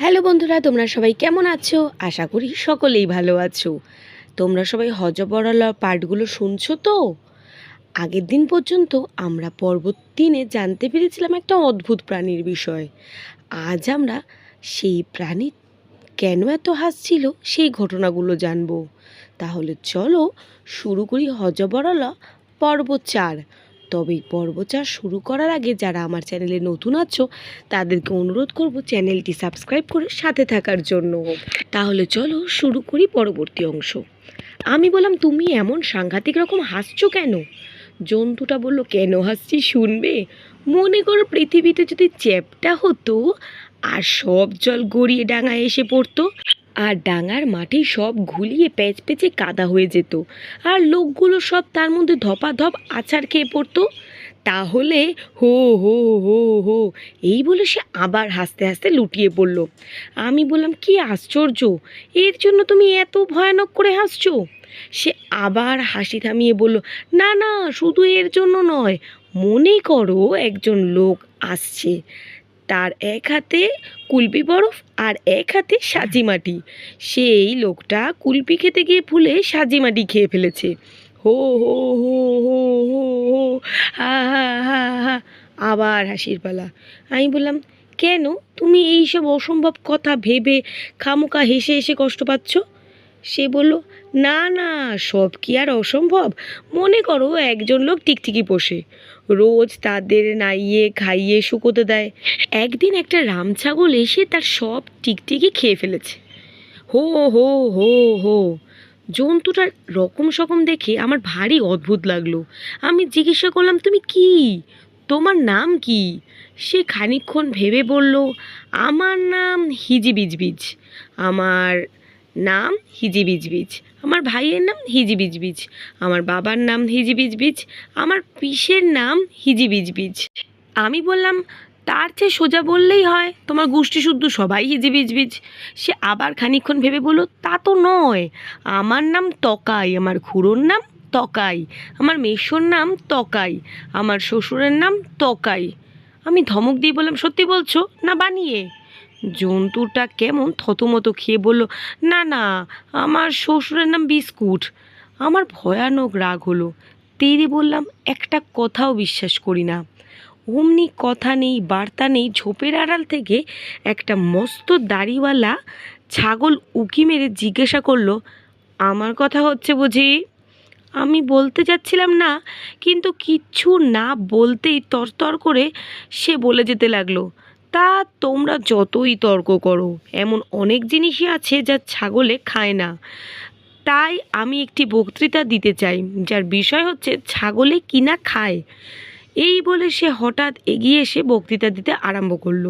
Hello বন্ধুরা, তোমরা সবাই কেমন আছো? আশা করি সকলেই ভালো আছো। তোমরা সবাই হজবরলা পার্টগুলো শুনছো তো? আগের দিন পর্যন্ত আমরা পর্বত দিনে জানতে পেরেছিলাম একটা অদ্ভুত প্রাণীর বিষয়। আজ আমরা সেই প্রাণী কেন এত হাসছিল সেই ঘটনাগুলো জানব। তাহলে চলো শুরু করি হজবরলা পর্ব চার। তবে পর্ব চার শুরু করার আগে যারা আমার চ্যানেলে নতুন আছো, তাদেরকে অনুরোধ করব চ্যানেলটি সাবস্ক্রাইব করে সাথে থাকার জন্য। তাহলে চলো শুরু করি পরবর্তী অংশ। আমি বললাম, তুমি এমন সাংঘাতিক রকম হাসছো কেন? জন্তুটা বলল, কেন হাসছি শুনবে? মনে করো পৃথিবীতে যদি চ্যাপটা হতো আর সব জল গড়িয়ে ডাঙায় এসে পড়তো আর ডাঙার মাটি সব ঘুলিয়ে প্যাচ পেচে কাদা হয়ে যেত। আর লোকগুলো সব তার মধ্যে ধপাধপ আছাড় খেয়ে পড়তো। তাহলে হো হো হো হো, এই বলে সে আবার হাসতে হাসতে লুটিয়ে পড়ল। আমি বললাম, কি আশ্চর্য! এর জন্য তুমি এত ভয়ানক করে হাসছো? সে আবার হাসি থামিয়ে বলল, না না, শুধু এর জন্য নয়, মনে করো একজন লোক আসছে। তার এক হাতে কুলপি বরফ আর এক হাতে সাজি মাটি। সেই লোকটা কুলপি খেতে গিয়ে ভুলে সাজি মাটি খেয়ে ফেলেছে। হো হো হো হো হো হো, হা হা হা হা, আবার হাসির পালা। আমি বললাম, কেন? তুমি এই সব অসম্ভব কথা ভেবে খামোকা হেসে হেসে কষ্ট পাচ্ছ? সে বলল, না না, সব কি আর অসম্ভব? মনে করো একজন লোক টিকটিকি পোষে। রোজ তাদের নাইয়ে, খাইয়ে শুকোতে দেয়। একদিন একটা রাম ছাগল এসে তার সব টিকটিকি খেয়ে ফেলেছে। হো হো হো হো। জন্তুটার রকম সকম দেখে আমার ভারী অদ্ভুত লাগল। আমি জিজ্ঞাসা করলাম, তুমি কি? তোমার নাম কি? সে খানিকক্ষণ ভেবে বলল, আমার নাম হিজিবিজবিজ। আমার নাম হিজি বিজবিজ আমার ভাইয়ের নাম হিজি বিজবিজ আমার বাবার নাম হিজি বিজবিজ আমার পিসের নাম হিজিবিজবিজ। আমি বললাম, তার চেয়ে সোজা বললেই হয়। তোমার গোষ্ঠী শুদ্ধ সবাই হিজিবিজবিজ। সে আবার খানিকক্ষণ ভেবে বলল, তা তো নয়। আমার নাম তকাই। আমার খুড়োর নাম তকাই। আমার মেশোর নাম তকাই। আমার শ্বশুরের নাম তকাই। আমি ধমক দিয়ে বললাম, সত্যি বলছো? না বানিয়ে? জন্তুটা কেমন থতমতো খেয়ে বলল, না না, আমার শ্বশুরের নাম বিস্কুট। আমার ভয়ানক রাগ হলো। তেরে বললাম, একটা কথাও বিশ্বাস করি না। অমনি কথা নেই, বার্তা নেই, ঝোপের আড়াল থেকে একটা মস্ত দাড়িওয়ালা ছাগল উকি মেরে জিজ্ঞাসা করল, আমার কথা হচ্ছে বুঝি? আমি বলতে যাচ্ছিলাম না, কিন্তু কিচ্ছু না বলতেই তরতর করে সে বলে যেতে লাগল। তা তোমরা যতই তর্ক করো, এমন অনেক জিনিসই আছে যা ছাগলে খায় না। তাই আমি একটি বক্তৃতা দিতে চাই, যার বিষয় হচ্ছে ছাগলে কিনা খায়। এই বলে সে হঠাৎ এগিয়ে এসে বক্তৃতা দিতে আরম্ভ করল।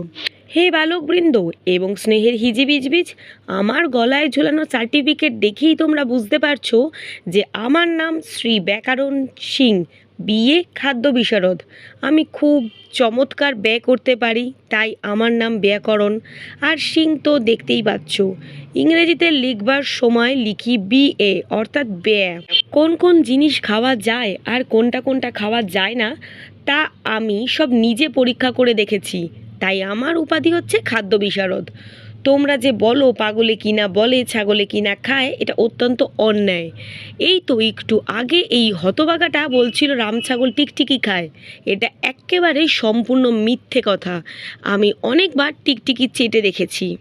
হে বালকবৃন্দ এবং স্নেহের হিজিবিজবিজ, আমার গলায় ঝোলানো সার্টিফিকেট দেখেই তোমরা বুঝতে পারছ যে আমার নাম শ্রী ব্যাকরণ সিং বিয়ে, খাদ্য বিশারদ। আমি খুব চমৎকার ব্যয় করতে পারি, তাই আমার নাম ব্যাকরণ। আর সিং তো দেখতেই পাচ্ছ। ইংরেজিতে লিখবার সময় লিখি বি এ অর্থাৎ ব্যয়। কোন কোন জিনিস খাওয়া যায় আর কোনটা কোনটা খাওয়া যায় না, তা আমি সব নিজে পরীক্ষা করে দেখেছি। তাই আমার উপাধি হচ্ছে খাদ্য বিশারদ। তোমরা যে বলো পাগলে কিনা, বলে ছাগলে কিনা, খায়, এটা অত্যন্ত অন্যায়। এই তো একটু আগে এই হতবাগাটা বলছিল রাম ছাগল টিকটিকি খায়। এটা একেবারে সম্পূর্ণ মিথ্যে কথা। আমি অনেকবার টিকটিকি চেটে দেখেছি।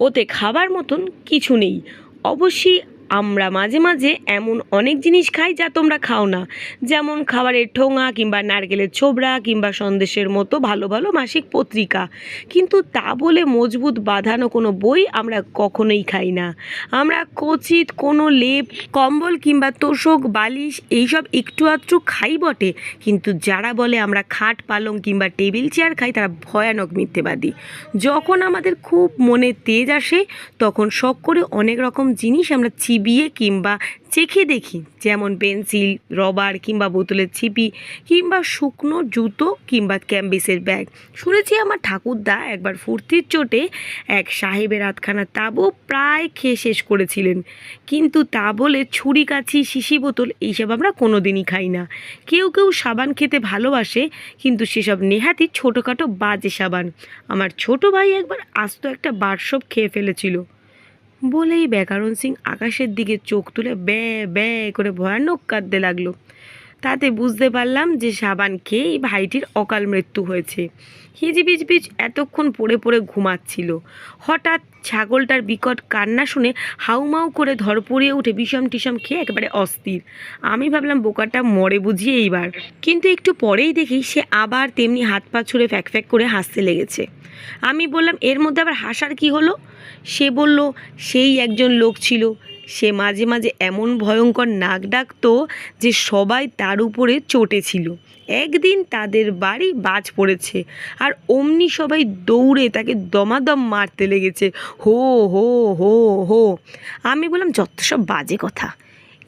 ওতে খাবার মতন কিছু নেই। অবশ্যই আমরা মাঝে মাঝে এমন অনেক জিনিস খাই যা তোমরা খাও না। যেমন খাবারের ঠোঙা কিংবা নারকেলের ছোবড়া কিংবা সন্দেশের মতো ভালো ভালো মাসিক পত্রিকা। কিন্তু তা বলে মজবুত বাঁধানো কোনো বই আমরা কখনোই খাই না। আমরা কচিত কোনো লেপ, কম্বল কিংবা তোষক, বালিশ এইসব একটু আধটু খাই বটে। কিন্তু যারা বলে আমরা খাট, পালং কিংবা টেবিল চেয়ার খাই তারা ভয়ানক মিথ্যেবাদী। যখন আমাদের খুব মনে তেজ আসে, তখন শখ করে অনেক রকম জিনিস আমরা চিবিয়ে চিবিয়ে কিংবা চেখে দেখি, যেমন পেন্সিল, রবার কিংবা বোতলের ছিপি কিংবা শুকনো জুতো কিংবা ক্যাম্বিসের ব্যাগ। শুনেছি আমার ঠাকুরদা একবার ফুর্তির চোটে এক সাহেবের আধখানা তাবু প্রায় খেয়ে শেষ করেছিলেন। কিন্তু তা বলে ছুরি কাছি শিশি বোতল এইসব আমরা কোনো দিনই খাই না। কেউ কেউ সাবান খেতে ভালোবাসে, কিন্তু সেসব নেহাতি ছোটোখাটো বাজে সাবান। আমার ছোট ভাই একবার আস্ত একটা বারসব খেয়ে ফেলেছিল। বলেই ব্যাকরণ সিং আকাশের দিকে চোখ তুলে ব্যা ব্যা করে ভয়ানক কাঁদতে লাগল। তাতে বুঝতে পারলাম যে সাবান খেয়ে এই ভাইটির অকাল মৃত্যু হয়েছে। হিজিবিজ বিজ এতক্ষণ পড়ে পড়ে ঘুমাচ্ছিল। হঠাৎ ছাগলটার বিকট কান্না শুনে হাউমাউ করে ধর ধরপড়িয়ে উঠে বিষম টিসম খেয়ে একেবারে অস্থির। আমি ভাবলাম বোকাটা মরে বুঝিয়ে এইবার। কিন্তু একটু পরেই দেখি সে আবার তেমনি হাত পা ছুঁড়ে ফ্যাক ফ্যাক করে হাসতে লেগেছে। আমি বললাম, এর মধ্যে আবার হাসার কি হলো? সে বলল, সেই একজন লোক ছিল। সে মাঝে মাঝে এমন ভয়ঙ্কর নাক ডাকত যে সবাই তার উপরে চটেছিল একদিন তাদের বাড়ি বাজ পড়েছে আর অমনি সবাই দৌড়ে তাকে দমাদম মারতে লেগেছে। হো হো হো হো। আমি বললাম, যত সব বাজে কথা।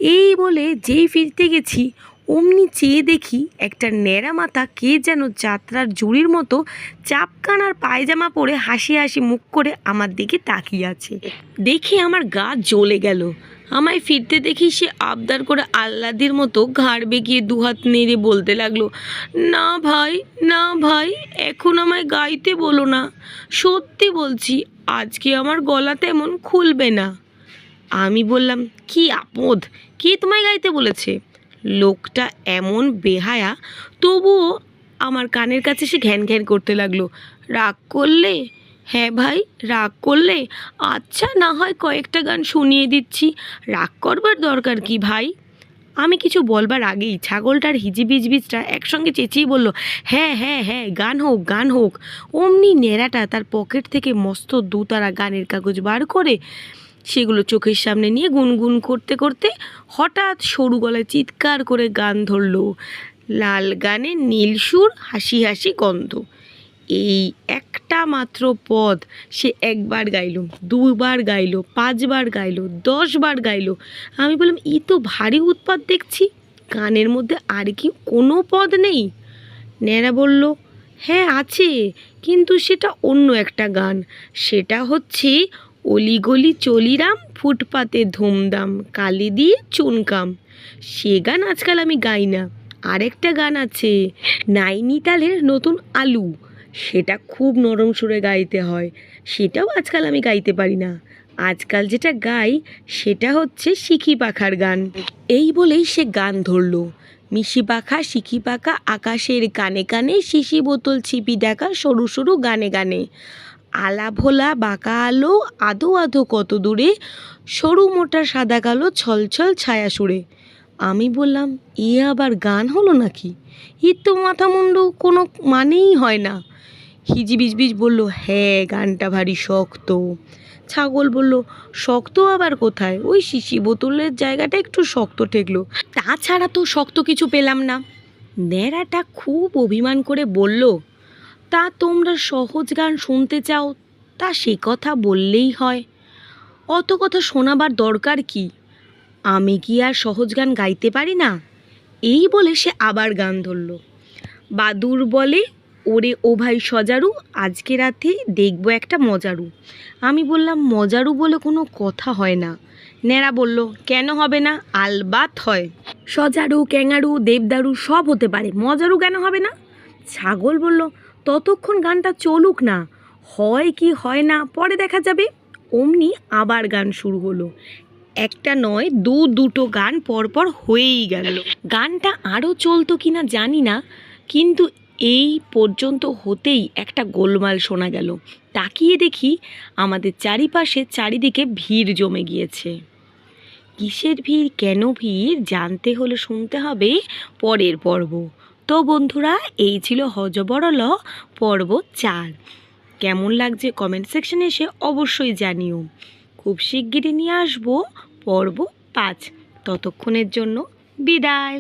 এই বলে যেই ফিরতে গেছি অমনি চেয়ে দেখি একটা ন্যাড়া মাথা কে যেন যাত্রার জুড়ির মতো চাপকানার পায়জামা পরে হাসি হাসি মুখ করে আমার দিকে তাকিয়ে আছে। দেখে আমার গা জ্বলে গেল। আমায় ফিরতে দেখি সে আবদার করে আহ্লাদির মতো ঘাড় বেঁকিয়ে দুহাত নেড়ে বলতে লাগল, না ভাই না ভাই, এখন আমায় গাইতে বলো না। সত্যি বলছি, আজকে আমার গলা তেমন খুলবে না। আমি বললাম, কি আপদ? কে তোমায় গাইতে বলেছে? লোকটা এমন বেহায়া, তবুও আমার কানের কাছে সে ঘ্যান ঘ্যান করতে লাগল। রাগ করলে? হ্যাঁ ভাই, রাগ করলে? আচ্ছা না হয় কয়েকটা গান শুনিয়ে দিচ্ছি। রাগ করবার দরকার কি ভাই? আমি কিছু বলবার আগেই ছাগলটার হিজিবিজবিজটা একসঙ্গে চেঁচিয়ে বলল হ্যাঁ হ্যাঁ হ্যাঁ গান হোক গান হোক। অমনি নেড়াটা তার পকেট থেকে মস্ত দুতারা গানের কাগজ বার করে সেগুলো চোখের সামনে নিয়ে গুনগুন করতে করতে হঠাৎ সরু গলায় চিৎকার করে গান ধরলো। লাল গানে নীল সুর, হাসি হাসি গন্ধ। এই একটা মাত্র পদ সে একবার গাইলো, দুবার গাইলো, পাঁচবার গাইলো, দশবার গাইলো। আমি বললাম, ই তো ভারী উৎপাত দেখছি। গানের মধ্যে আর কি কোনো পদ নেই? ন্যাড়া বলল হ্যাঁ আছে, কিন্তু সেটা অন্য একটা গান। সেটা হচ্ছে অলিগলি চলিরাম, ফুটপাতে ধুমধাম, কালি দিয়ে চুনকাম। সে গান আজকাল আমি গাই না। আরেকটা গান আছে, নাইনিতালের নতুন আলু। সেটা খুব নরম সুরে গাইতে হয়। সেটাও আজকাল আমি গাইতে পারি না। আজকাল যেটা গাই, সেটা হচ্ছে শিখি পাখার গান। এই বলেই সে গান ধরলো। মিশি পাখা, শিখি পাখা, আকাশের কানে কানে, শিশি বোতল ছিপি দেখা সরু সরু গানে গানে। আলা ভোলা বাঁকা আলো আদো আধো কত দূরে, সরু মোটা সাদা কালো ছলছল ছায়া সুরে। আমি বললাম, এ আবার গান হলো নাকি? এর তো মাথা মুন্ডু কোনো মানেই হয় না। হিজিবিজবিজ বলল হ্যাঁ গানটা ভারী শক্ত। ছাগল বলল, শক্ত আবার কোথায়? ওই শিশি বোতলের জায়গাটা একটু শক্ত ঠেকলো। তাছাড়া তো শক্ত কিছু পেলাম না। ন্যাড়াটা খুব অভিমান করে বলল তা তোমরা সহজ গান শুনতে চাও? তা সে কথা বললেই হয়। অত কথা শোনাবার দরকার কি? আমি কি আর সহজ গান গাইতে পারি না? এই বলে সে আবার গান ধরল। বাদুর বলে, ওরে ও ভাই সজারু, আজকে রাতে দেখব একটা মজারু। আমি বললাম, মজারু বলে কোনো কথা হয় না। ন্যাড়া বলল, কেন হবে না? আলবাত হয়। সজারু, ক্যাঙারু, দেবদারু সব হতে পারে। মজারু কেন হবে না? ছাগল বলল ততক্ষণ গানটা চলুক না। হয় কি হয় না, পরে দেখা যাবে। অমনি আবার গান শুরু হলো। একটা নয়, দু দুটো গান পরপর হয়েই গেল। গানটা আরও চলতো কি না জানি না, কিন্তু এই পর্যন্ত হতেই একটা গোলমাল শোনা গেল। তাকিয়ে দেখি আমাদের চারিপাশে চারিদিকে ভিড় জমে গিয়েছে। কিসের ভিড়, কেন ভিড়, জানতে হলে শুনতে হবে পরের পর্ব। তো বন্ধুরা, এই ছিল হজবরল পর্ব চার কেমন লাগছে কমেন্ট সেকশনে এসে অবশ্যই জানিও। খুব শিগগিরই নিয়ে আসব পর্ব পাঁচ। ততক্ষণের জন্য বিদায়।